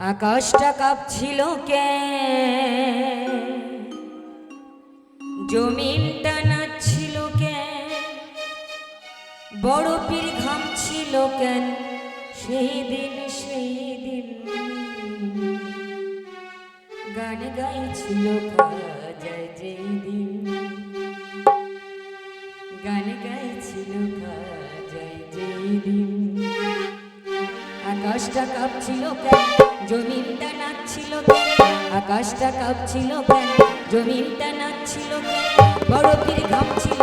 আকাশটা কাঁপছিল কে? জমিনটা নাচছিল কে? বড় পীর ঘামছিল কেন সেই দিন সেই দিন। গান গাইছিল যেই দিন আকাশটা কাঁপছিল কেন? জমিনটা নাচছিল কেন? আকাশটা কাঁপছিল কেন? জমিনটা নাচছিল কেন? বড় ভিড় ঘামছিল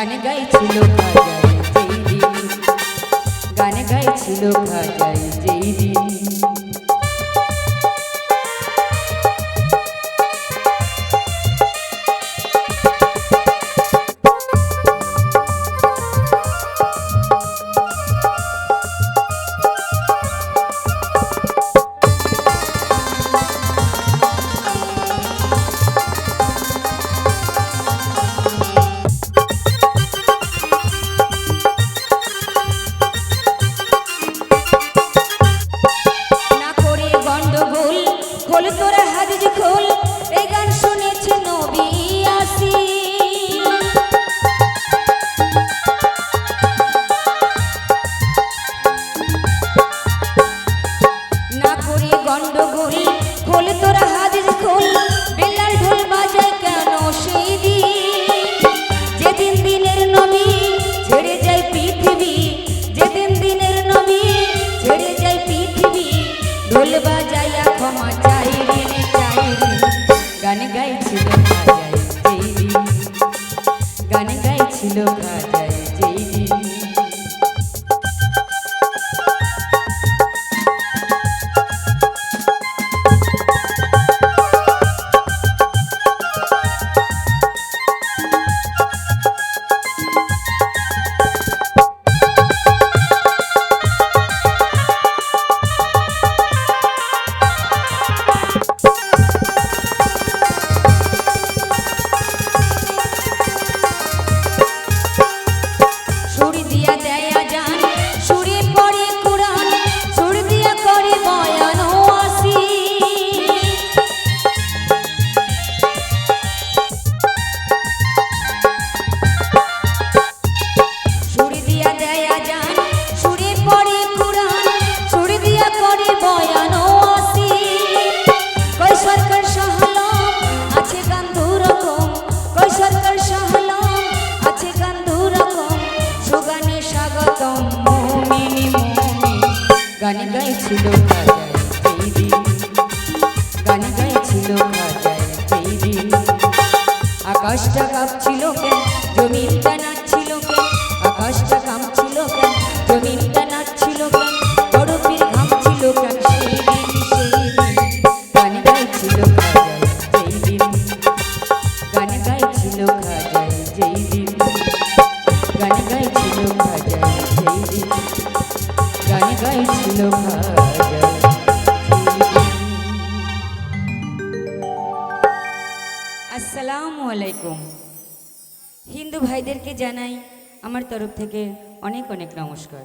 গান গাইছিল খাজাই গান গাইছিল খাজাই হাদিস খোল বেলাল মুমিন গান গাইছিল খাজায় আকাশটা কাঁপছিল কেন? জমিনটা নাচছিল কেন? আকাশটা কাঁপছিল কেন? জমিনটা নাচছিল কেন? বড় পীর ঘামছিল কেন? যেই দিন। গান গাইছিল খাজায় খাজায় আসসালামু আলাইকুম। হিন্দু ভাইদেরকে জানাই আমার তরফ থেকে অনেক অনেক নমস্কার।